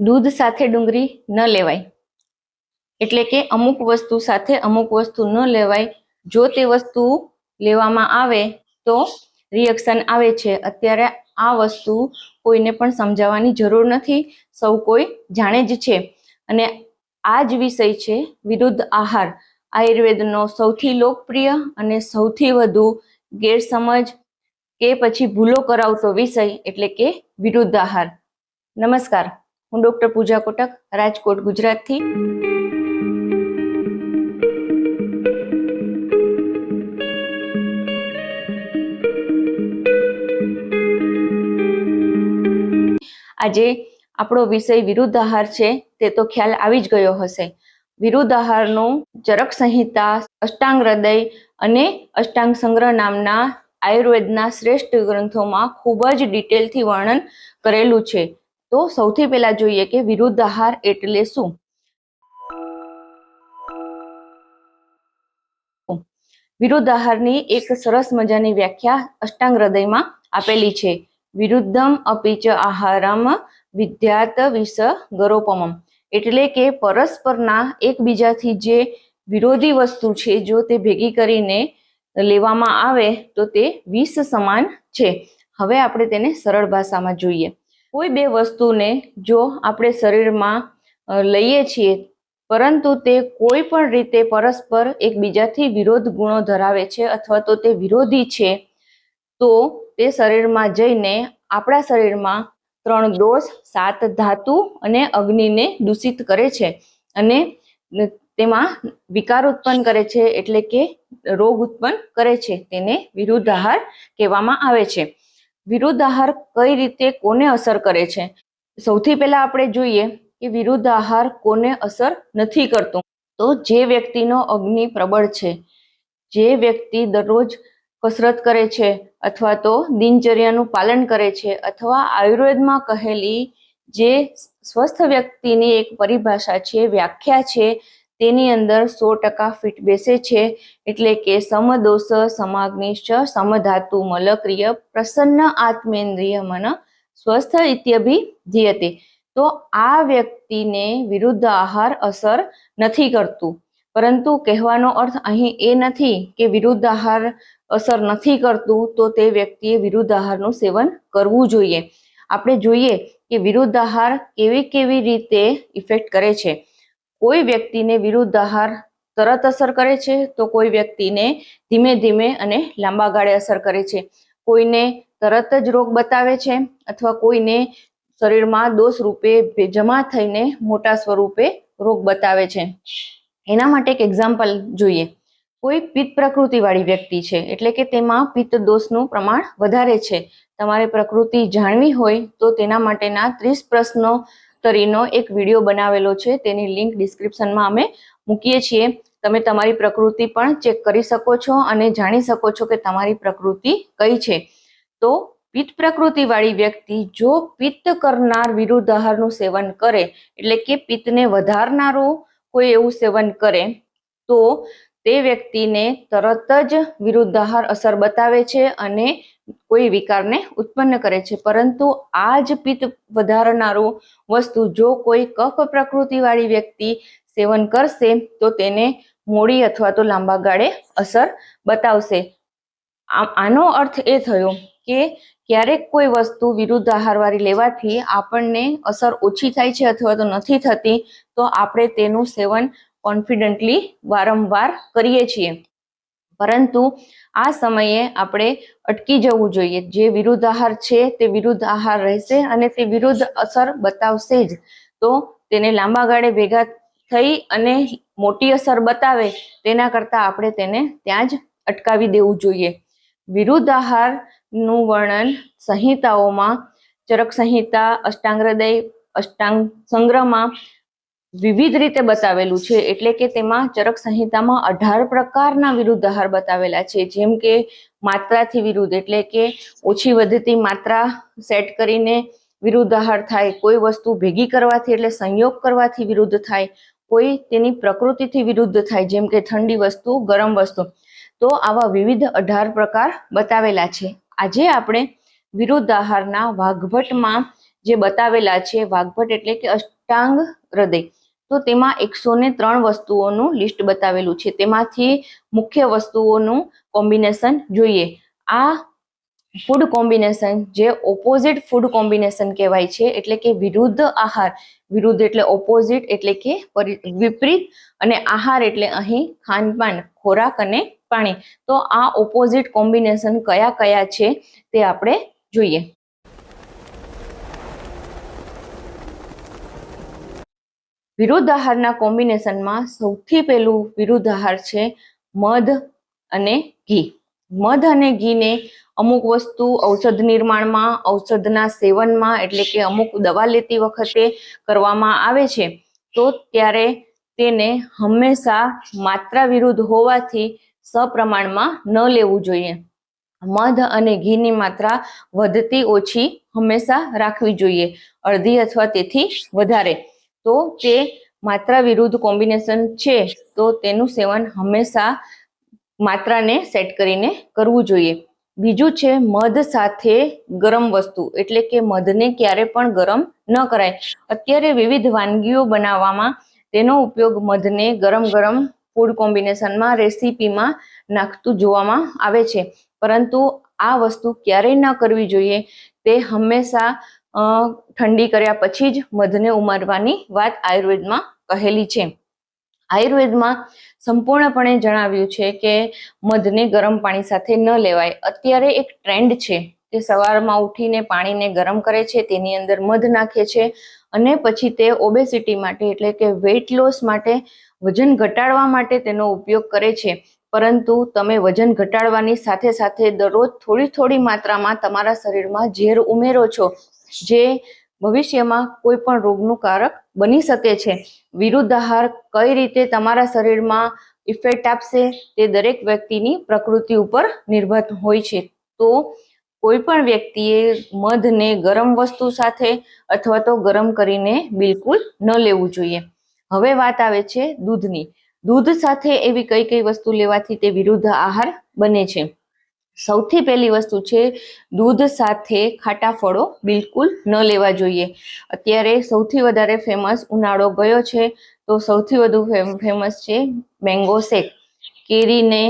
દૂધ સાથે ડુંગળી ન લેવાય. એટલે કે અમુક વસ્તુ સાથે અમુક વસ્તુ ન લેવાય. જો તે વસ્તુ લેવામાં આવે તો રિએક્શન આવે છે. અત્યારે આ વસ્તુ કોઈને પણ સમજાવવાની જરૂર નથી. સૌ કોઈ જાણે જ છે. અને આ જ વિષય છે વિરુદ્ધ આહાર. આયુર્વેદનો સૌથી લોકપ્રિય અને સૌથી વધુ ગેરસમજ કે પછી ભૂલો કરાવતો વિષય એટલે કે વિરુદ્ધ આહાર. નમસ્કાર. હું ડોક્ટર પૂજા કોટક, રાજકોટ, ગુજરાતથી. આજે આપણો વિષય વિરુદ્ધ આહાર છે, તે તો ખ્યાલ આવી જ ગયો હશે. વિરુદ્ધ આહારનું ચરક સંહિતા, અષ્ટાંગ હૃદય અને અષ્ટાંગ સંગ્રહ નામના આયુર્વેદના શ્રેષ્ઠ ગ્રંથોમાં ખૂબ જ ડિટેલથી વર્ણન કરેલું છે. તો સૌથી પહેલા જોઈએ કે વિરુદ્ધ આહાર એટલે શું? વિરુદ્ધ આહારની એક સરસ મજાની વ્યાખ્યા અષ્ટાંગ હૃદયમાં આપેલી છે. વિરુદ્ધમ અપિચ આહારમ વિદ્યાત વિષ ગરોપમમ. એટલે કે પરસ્પરના એકબીજાથી જે વિરોધી વસ્તુ છે, જો તે ભેગી કરીને લેવામાં આવે, તો તે વિષ સમાન છે. હવે આપણે તેને સરળ ભાષામાં જોઈએ. કોઈ બે વસ્તુને જો આપણે શરીરમાં લઈએ છીએ, પરંતુ તે કોઈ પણ રીતે પરસ્પર એકબીજાથી વિરોધ ગુણો ધરાવે છે અથવા તો તે વિરોધી છે, તો તે શરીરમાં જઈને આપણા શરીરમાં ત્રણ દોષ, સાત ધાતુ અને અગ્નિને દૂષિત કરે છે અને તેમાં વિકાર ઉત્પન્ન કરે છે એટલે કે રોગ ઉત્પન્ન કરે છે. તેને વિરુદ્ધ આહાર કહેવામાં આવે છે. વિરુદ્ધ આહાર કઈ રીતે કોને અસર કરે છે? સૌથી પહેલા આપણે જોઈએ કે વિરુદ્ધ આહાર કોને અસર નથી કરતો. તો જે વ્યક્તિનો અગ્નિ પ્રબળ છે, જે વ્યક્તિ દરરોજ કસરત કરે છે અથવા તો દિનચર્યાનું પાલન કરે છે અથવા આયુર્વેદમાં કહેલી જે સ્વસ્થ વ્યક્તિની એક પરિભાષા છે, વ્યાખ્યા છે તેની અંદર સો ટકા ફિટ બેસે છે એટલે કે સમદોષ સમાગ્નિશ સમધાતુ મલક્રિય પ્રસન્ન આત્મેન્દ્રિય મન સ્વસ્થ ઇત્યભિધીયતે. તો આ વ્યક્તિને વિરુદ્ધ આહાર અસર નથી કરતું. પરંતુ કહેવાનો અર્થ અહીં એ નથી કે વિરુદ્ધ આહાર અસર નથી કરતું, તો તે વ્યક્તિએ વિરુદ્ધ આહારનું સેવન કરવું જોઈએ. આપણે જોઈએ કે વિરુદ્ધ આહાર કેવી કેવી રીતે ઇફેક્ટ કરે છે. કોઈ વ્યક્તિને વિરુદ્ધ આહાર તરત અસર કરે છે, તો કોઈ વ્યક્તિને ધીમે ધીમે અને લાંબા ગાળે અસર કરે છે. કોઈને તરત જ રોગ બતાવે છે અથવા કોઈને શરીરમાં દોષ રૂપે જમા થઈને મોટા સ્વરૂપે રોગ બતાવે છે. એના માટે એક એક્ઝામ્પલ જોઈએ. કોઈ પિત્ત પ્રકૃતિ વાળી વ્યક્તિ છે, એટલે કે તેમાં પિત્ત દોષનું પ્રમાણ વધારે છે. તમારે પ્રકૃતિ જાણવી હોય તો તેના માટેના ત્રીસ પ્રશ્નો તરીનો એક વીડિયો બનાવેલો છે, તેની લિંક ડિસ્ક્રિપ્શનમાં અમે મૂકીએ છીએ. તમે તમારી પ્રકૃતિ પણ ચેક કરી શકો છો અને જાણી શકો છો કે તમારી પ્રકૃતિ કઈ છે. તો પિત્ત પ્રકૃતિવાળી વ્યક્તિ જો પિત્ત કરનાર વિરુદ્ધ આહારનું સેવન કરે, એટલે કે પિત્તને વધારનારું કોઈ એવું સેવન કરે, તો તે વ્યક્તિને તરત જ વિરુદ્ધ આહાર અસર બતાવે છે અને કોઈ વિકારને ઉત્પન્ન કરે છે. પરંતુ આ જ પિત્ત વધારનારું વસ્તુ જો કોઈ કફ પ્રકૃતિ વાળી વ્યક્તિ સેવન કરશે, તો તેને મોડી અથવા તો લાંબા ગાળે અસર બતાવશે. આનો અર્થ એ થયો કે ક્યારેક કોઈ વસ્તુ વિરુદ્ધ આહારવાળી લેવાથી આપણને અસર ઓછી થાય છે અથવા તો નથી થતી, તો આપણે તેનું સેવન કોન્ફિડન્ટલી વારંવાર કરીએ છીએ. પરંતુ આ સમયે આપણે અટકી જવું જોઈએ. જે વિરુદ્ધ આહાર છે તે વિરુદ્ધ આહાર રહેશે અને તે વિરુદ્ધ અસર બતાવશે જ. તો તેને લાંબા ગાળે ભેગા થઈ અને મોટી અસર બતાવે તેના કરતાં આપણે તેને ત્યાં જ અટકાવી દેવું જોઈએ. વિરુદ્ધ આહારનું વર્ણન સંહિતાઓમાં ચરક સંહિતા અષ્ટાંગ હૃદય અષ્ટાંગ સંગ્રહમાં વિવિધ રીતે બતાવેલું છે. એટલે કે તેમાં ચરક સંહિતામાં અઢાર પ્રકારના વિરુદ્ધ આહાર બતાવેલા છે. જેમ કે માત્રાથી વિરુદ્ધ, એટલે કે ઓછી વધતી માત્રા સેટ કરીને વિરુદ્ધ આહાર થાય, કોઈ વસ્તુ ભેગી કરવાથી, એટલે સંયોગ કરવાથી વિરુદ્ધ થાય, કોઈ તેની પ્રકૃતિથી વિરુદ્ધ થાય, જેમ કે ઠંડી વસ્તુ, ગરમ વસ્તુ. તો આવા વિવિધ અઢાર પ્રકાર બતાવેલા છે. આજે આપણે વિરુદ્ધ આહારના વાઘભટમાં જે બતાવેલા છે વાઘભટ એટલે કે અષ્ટાંગ હૃદય. તો તેમાં એકસો ને ત્રણ વસ્તુઓનું લિસ્ટ બતાવેલું છે. તેમાંથી મુખ્ય વસ્તુઓનું કોમ્બિનેશન જોઈએ. આ ફૂડ કોમ્બિનેશન જે ઓપોઝિટ ફૂડ કોમ્બિનેશન કહેવાય છે, એટલે કે વિરુદ્ધ આહાર. વિરુદ્ધ એટલે ઓપોઝિટ, એટલે કે પરી- વિપરીત, અને આહાર એટલે અહીં ખાનપાન, ખોરાક અને પાણી. તો આ ઓપોઝિટ કોમ્બિનેશન કયા કયા છે તે આપણે જોઈએ. વિરુદ્ધ આહારના કોમ્બિનેશનમાં સૌથી પહેલું વિરુદ્ધ આહાર છે મધ અને ઘી. મધ અને ઘીને અમુક વસ્તુ ઔષધ નિર્માણમાં, ઔષધના સેવનમાં એટલે કે અમુક દવા લેતી વખતે કરવામાં આવે છે, તો ત્યારે તેને હંમેશા માત્રા વિરુદ્ધ હોવાથી સપ્રમાણમાં ન લેવું જોઈએ. મધ અને ઘીની માત્રા વધતી ઓછી હંમેશા રાખવી જોઈએ, અડધી અથવા તેથી વધારે. તો તે માત્રા વિરુદ્ધ કોમ્બિનેશન છે, તો તેનું સેવન હંમેશા માત્રાને સેટ કરીને કરવું જોઈએ. બીજું છે મધ સાથે ગરમ વસ્તુ, એટલે કે મધને ક્યારે પણ ગરમ ન કરાય. અત્યારે વિવિધ વાનગીઓ બનાવવામાં તેનો ઉપયોગ મધને ગરમ ગરમ ફૂડ કોમ્બિનેશનમાં રેસીપીમાં નાખતું જોવામાં આવે છે. પરંતુ આ વસ્તુ ક્યારેય ન કરવી જોઈએ. તે હંમેશા ઠંડી કર્યા પછી જ મધને ઉમારવાની વાત આયુર્વેદમાં કહેલી છે. આયુર્વેદમાં સંપૂર્ણપણે જણાવ્યું છે કે મધને ગરમ પાણી સાથે ન લેવાય. અત્યારે એક ટ્રેન્ડ છે કે સવારમાં ઉઠીને પાણીને ગરમ કરે છે, તેની અંદર મધ નાખે છે અને પછી તે ઓબેસિટી માટે એટલે કે વેઇટ લોસ માટે વજન ઘટાડવા માટે તેનો ઉપયોગ કરે છે. પરંતુ તમે વજન ઘટાડવાની સાથે સાથે દરરોજ થોડી થોડી માત્રામાં તમારા શરીરમાં ઝેર ઉમેરો છો. જે ભવિષ્યમાં કોઈ પણ રોગનું કારક બની શકે છે. વિરુદ્ધ આહાર કઈ રીતે તમારા શરીરમાં ઇફેક્ટ આપશે તે દરેક વ્યક્તિની પ્રકૃતિ ઉપર નિર્ભર હોય છે. તો કોઈ પણ વ્યક્તિએ મધને ગરમ વસ્તુ સાથે અથવા તો ગરમ કરીને બિલકુલ ન લેવું જોઈએ. હવે વાત આવે છે દૂધની. દૂધ સાથે એવી કઈ કઈ વસ્તુ લેવાથી તે વિરુદ્ધ આહાર બને છે? સૌથી પહેલી વસ્તુ છે, દૂધ સાથે ખાટા ફળો બિલકુલ ન લેવા જોઈએ. અત્યારે સૌથી વધારે ફેમસ ઉનાળો ગયો છે, તો સૌથી વધુ ફેમસ છે મેંગો શેક કેરીને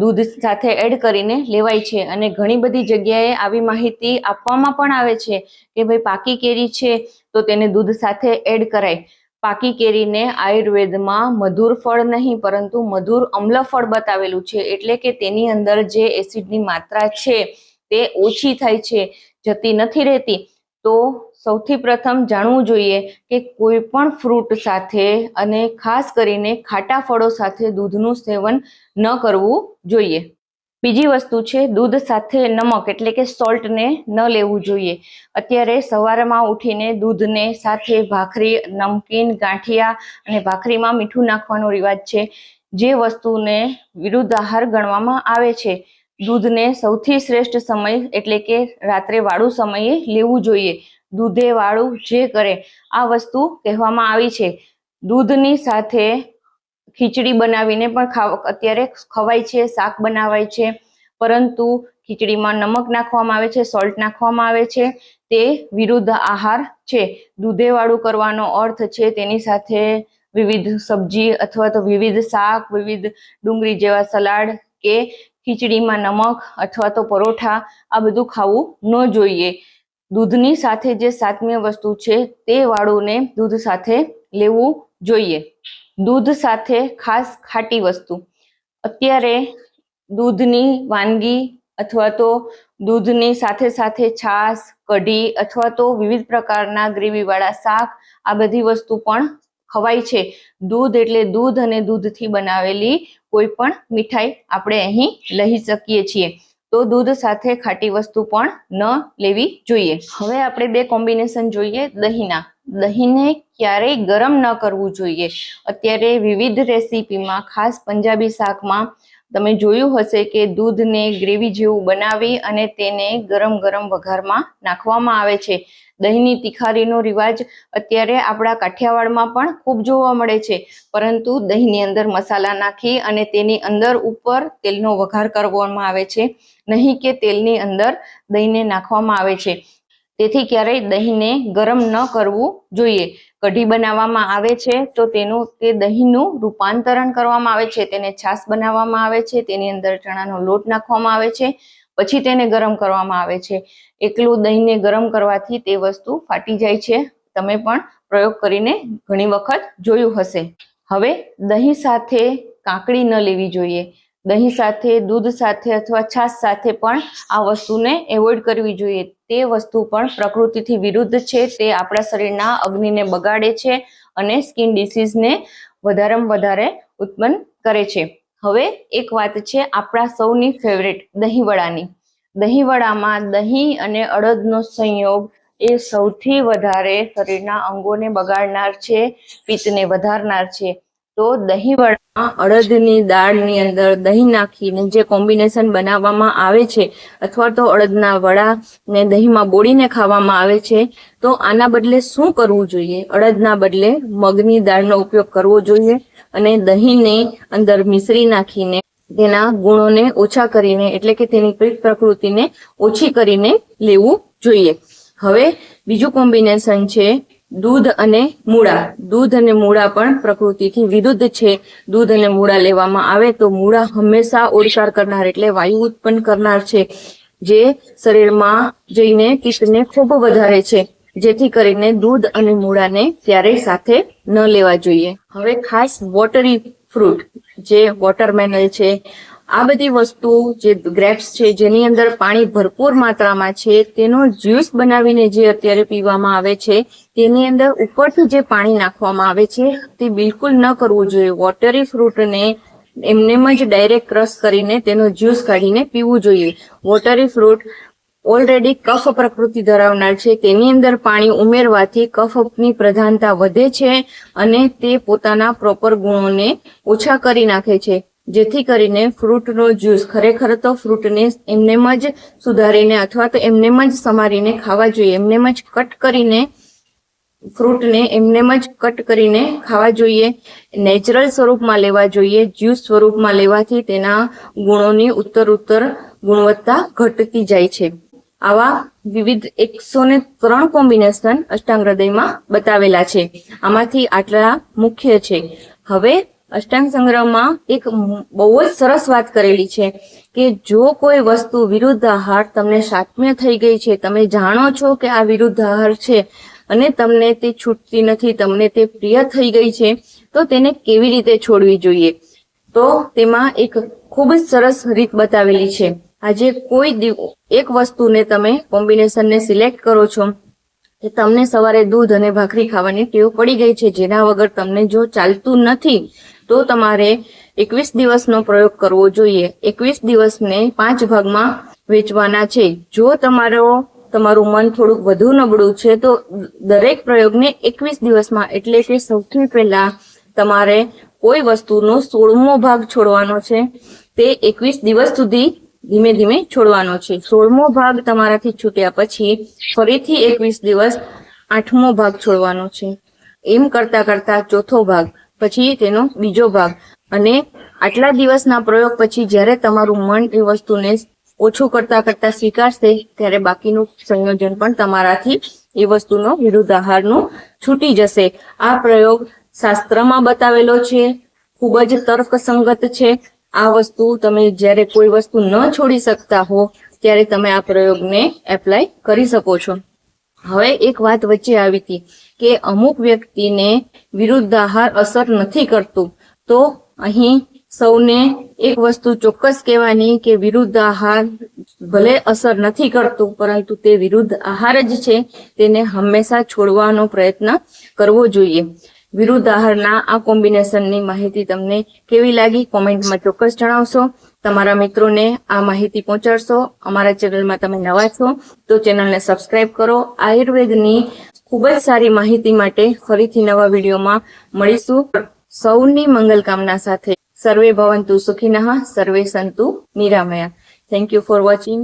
દૂધ સાથે એડ કરીને લેવાય છે અને ઘણી બધી જગ્યાએ આવી માહિતી આપવામાં પણ આવે છે કે ભાઈ પાકી કેરી છે, તો તેને દૂધ સાથે એડ કરાય. પાકી કેરીને આયુર્વેદમાં મધુર ફળ નહીં, પરંતુ મધુર અમ્લ ફળ બતાવેલું છે. એટલે કે તેની અંદર જે એસિડની માત્રા છે, તે ઓછી થાય છે, જતી નથી રહેતી. તો સૌથી પ્રથમ જાણવું જોઈએ કે કોઈ પણ ફ્રૂટ સાથે અને ખાસ કરીને ખાટા ફળો સાથે દૂધનું સેવન ન કરવું જોઈએ. બીજી વસ્તુ છે, દૂધ સાથે નમક એટલે કે સોલ્ટને ન લેવું જોઈએ. અત્યારે સવારમાં ઉઠીને દૂધને સાથે ભાખરી, નમકીન, ગાંઠિયા અને ભાખરીમાં મીઠું નાખવાનો રિવાજ છે. જે વસ્તુને વિરુદ્ધ આહાર ગણવામાં આવે છે. દૂધને સૌથી શ્રેષ્ઠ સમય એટલે કે રાત્રે વાળું સમયે લેવું જોઈએ. દૂધે વાળું જે કરે, આ વસ્તુ કહેવામાં આવી છે. દૂધની સાથે ખીચડી બનાવીને પણ ખાવ, અત્યારે ખવાય છે, શાક બનાવાય છે, પરંતુ ખીચડીમાં નમક નાખવામાં આવે છે સોલ્ટ નાખવામાં આવે છે, તે વિરુદ્ધ આહાર છે. દૂધેવાળું કરવાનો અર્થ છે તેની સાથે વિવિધ સબ્જી અથવા તો વિવિધ શાક, વિવિધ ડુંગળી જેવા સલાડ કે ખીચડીમાં નમક અથવા તો પરોઠા, આ બધું ખાવું ન જોઈએ. દૂધની સાથે જે સાતમીય વસ્તુ છે તે વાળુંને દૂધ સાથે લેવું જોઈએ. દૂધ સાથે ખાસ ખાટી વસ્તુ. અત્યારે દૂધની વાનગી અથવા તો દૂધની સાથે સાથે છાશ, કઢી અથવા તો વિવિધ પ્રકારના ગ્રેવીવાળા શાક, આ બધી વસ્તુ પણ ખવાય છે. દૂધ એટલે દૂધ અને દૂધથી બનાવેલી કોઈ પણ મીઠાઈ આપણે અહીં લઈ શકીએ છીએ. તો દૂધ સાથે ખાટી વસ્તુ પણ ન લેવી જોઈએ. હવે આપણે બે કોમ્બિનેશન જોઈએ. દહીંના. દહીંને ક્યારેય ગરમ ન કરવું જોઈએ. અત્યારે વિવિધ રેસીપીમાં, ખાસ પંજાબી શાકમાં તમે જોયું હશે કે દૂધને ગ્રેવી જેવું બનાવી અને તેને ગરમ ગરમ વઘારમાં નાખવામાં આવે છે. દહીંની તિખારીનો રિવાજ અત્યારે આપણા કાઠિયાવાડમાં પણ ખૂબ જોવા મળે છે. પરંતુ દહીંની અંદર મસાલા નાખી અને તેની અંદર ઉપર તેલનો વઘાર કરવામાં આવે છે. નહીં કે તેલની અંદર દહીંને નાખવામાં આવે છે. તેથી ક્યારેય દહીંને ગરમ ન કરવું જોઈએ. કઢી બનાવવામાં આવે છે, તો તેનું, તે દહીંનું રૂપાંતરણ કરવામાં આવે છે, તેને છાશ બનાવવામાં આવે છે, તેની અંદર ચણાનો લોટ નાખવામાં આવે છે, પછી તેને ગરમ કરવામાં આવે છે. એકલું દહીંને ગરમ કરવાથી તે વસ્તુ ફાટી જાય છે. તમે પણ પ્રયોગ કરીને ઘણી વખત જોયું હશે. હવે દહીં સાથે કાકડી ન લેવી જોઈએ. દહીં સાથે, દૂધ સાથે અથવા છાશ સાથે પણ આ વસ્તુને એવોઇડ કરવી જોઈએ. તે વસ્તુ પણ પ્રકૃતિથી વિરુદ્ધ છે. તે આપણા શરીરના અગ્નિને બગાડે છે અને સ્કિન ડિસીઝને વધારેમાં વધારે ઉત્પન્ન કરે છે. હવે એક વાત છે આપણા સૌની ફેવરેટ, દહીંવડાની. દહીંવડામાં દહીં અને અડદનો સંયોગ એ સૌથી વધારે શરીરના અંગોને બગાડનાર છે, પિત્તને વધારનાર છે. તો દહીં વડામાં અડદની દાળની અંદર દહીં નાખીને જે કોમ્બિનેશન બનાવવામાં આવે છે, અથવા તો અડદના વડા ને દહીંમાં બોળીને ખાવામાં આવે છે, તો આના બદલે શું કરવું જોઈએ? અડદના બદલે મગની દાળનો ઉપયોગ કરવો જોઈએ અને દહીંને અંદર મિશ્રી નાખીને તેના ગુણોને ઓછા કરીને, એટલે કે તેની પ્રકૃતિને ઓછી કરીને લેવું જોઈએ. હવે બીજું કોમ્બિનેશન છે દૂધ અને મૂળા. દૂધ અને મૂળા પણ પ્રકૃતિથી વિરુદ્ધ છે. દૂધ અને મૂળા લેવામાં આવે તો મૂળા હંમેશા ઓડકાર કરનાર એટલે વાયુ ઉત્પન્ન કરનાર છે, જે શરીરમાં જઈને પિત્તને ખૂબ વધારે છે. જેથી કરીને દૂધ અને મૂળાને ક્યારેય સાથે ન લેવા જોઈએ. હવે ખાસ વોટરી ફ્રૂટ જે વોટરમેનલ છે આ બધી વસ્તુ જે ગ્રેપ્સ છે, જેની અંદર પાણી ભરપૂર માત્રામાં છે, તેનો જ્યુસ બનાવીને જે અત્યારે પીવામાં આવે છે, તેની અંદર ઉપરથી જે પાણી નાખવામાં આવે છે, તે બિલકુલ ન કરવું જોઈએ. વોટરી ફ્રૂટને એમનેમ જ ડાયરેક્ટ ક્રશ કરીને તેનો જ્યુસ કાઢીને પીવું જોઈએ. વોટરી ફ્રૂટ ઓલરેડી કફ પ્રકૃતિ ધરાવનાર છે. તેની અંદર પાણી ઉમેરવાથી કફની પ્રધાનતા વધે છે અને તે પોતાના પ્રોપર ગુણોને ઓછા કરી નાખે છે. જેથી કરીને ફ્રૂટનો જ્યુસ ખરેખર તો ફ્રૂટને એમનેમ જ સુધારીને અથવા તો એમનેમ જ સમારીને ખાવા જોઈએ. એમનેમ જ કટ કરીને ફ્રૂટને એમનેમ જ કટ કરીને ખાવા જોઈએ. નેચરલ સ્વરૂપમાં લેવા જોઈએ. જ્યુસ સ્વરૂપમાં લેવાથી તેના ગુણોની ઉત્તર ઉત્તર ગુણવત્તા ઘટતી જાય છે. આવા વિવિધ એકસો ને ત્રણ કોમ્બિનેશન અષ્ટાંગ હૃદયમાં બતાવેલા છે. આમાંથી આટલા મુખ્ય છે. હવે અષ્ટાંગ સંગ્રહમાં એક બહુ જ સરસ વાત કરેલી છે કે જો કોઈ વસ્તુ વિરુદ્ધ આહાર તમને સાત્મ્ય થઈ ગઈ છે, તમે જાણો છો કે આ વિરુદ્ધ આહાર છે અને તમને તે છૂટતી નથી, તમને તે પ્રિય થઈ ગઈ છે, તો તેને કેવી રીતે છોડવી જોઈએ? તો તેમાં એક ખૂબ જ સરસ રીત બતાવેલી છે. આજે કોઈ એક વસ્તુને તમે કોમ્બિનેશનને સિલેક્ટ કરો છો કે તમને સવારે દૂધ અને ભાખરી ખાવાની ટેવ પડી ગઈ છે, જેના વગર તમને જો ચાલતું નથી તો તમારે એકવીસ દિવસનો પ્રયોગ કરવો જોઈએ. એકવીસ દિવસને પાંચ ભાગમાં વેચવાના છે. જો તમારો, તમારું મન થોડુંક વધુ નબળું છે, તો દરેક પ્રયોગને એકવીસ દિવસમાં, એટલે કે સૌથી પહેલા તમારે કોઈ વસ્તુનો સોળમો ભાગ છોડવાનો છે. તે એકવીસ દિવસ સુધી ધીમે ધીમે છોડવાનો છે. સોળમો ભાગ તમારાથી છૂટ્યા પછી ફરીથી એકવીસ દિવસ આઠમો ભાગ છોડવાનો છે. એમ કરતા કરતા ચોથો ભાગ. પછી તેનો બીજો ભાગ. અને આટલા દિવસના પ્રયોગ પછી જ્યારે તમારું મન એ વસ્તુને ઓછું કરતા કરતા સ્વીકારશે, ત્યારે બાકીનું સંયોજન પણ તમારાથી એ વસ્તુનો વિરુદ્ધ આહારનું છૂટી જશે. આ પ્રયોગ શાસ્ત્રમાં બતાવેલો છે, ખૂબ જ તર્કસંગત છે. આ વસ્તુ તમે જ્યારે કોઈ વસ્તુ ન છોડી શકતા હો, ત્યારે તમે આ પ્રયોગને એપ્લાય કરી શકો છો. હવે એક વાત વચ્ચે આવી હતી કે અમુક વ્યક્તિને વિરુદ્ધ આહાર અસર નથી કરતું. તો અહીં સૌને એક વસ્તુ ચોક્કસ કહેવાની કે વિરુદ્ધ આહાર ભલે અસર નથી કરતું, પરંતુ તે વિરુદ્ધ આહાર જ છે. તેને હંમેશા છોડવાનો પ્રયત્ન કરવો જોઈએ. વિરુદ્ધ આહારના આ કોમ્બિનેશનની માહિતી તમને કેવી લાગી કોમેન્ટમાં ચોક્કસ જણાવશો. તમારા મિત્રોને આ માહિતી પહોંચાડશો. અમારા ચેનલમાં તમે નવા છો તો ચેનલને સબસ્ક્રાઇબ કરો. આયુર્વેદની ખૂબ જ સારી માહિતી માટે ફરીથી નવા વિડીયોમાં મળીશું. સૌની મંગલ કામના સાથે. સર્વે ભવંતુ સુખિનઃ સર્વે સંતુ નિરામયા. Thank you for watching